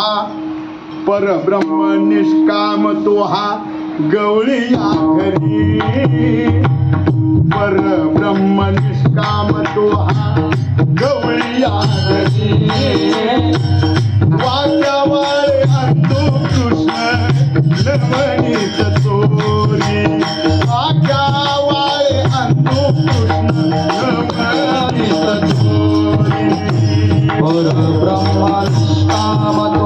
हा परब्रह्म निष्काम तो हा गवळी या घरी. परब्रह्म निष्काम तो हा गवळी या घरी वाक्यावाळे कृष्ण नवनीत चोरी. वाक्यावाळे अंतो कृष्ण नवनीत चोरी. परब्रह्मनिष्कामतो निष्काम तो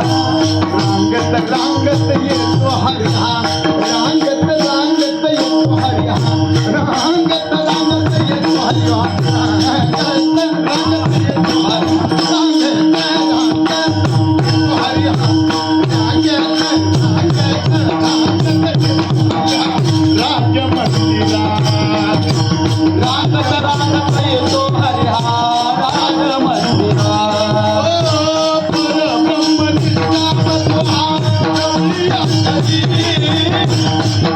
रांगत रांगत येतो हरिहा रांगत Thank you.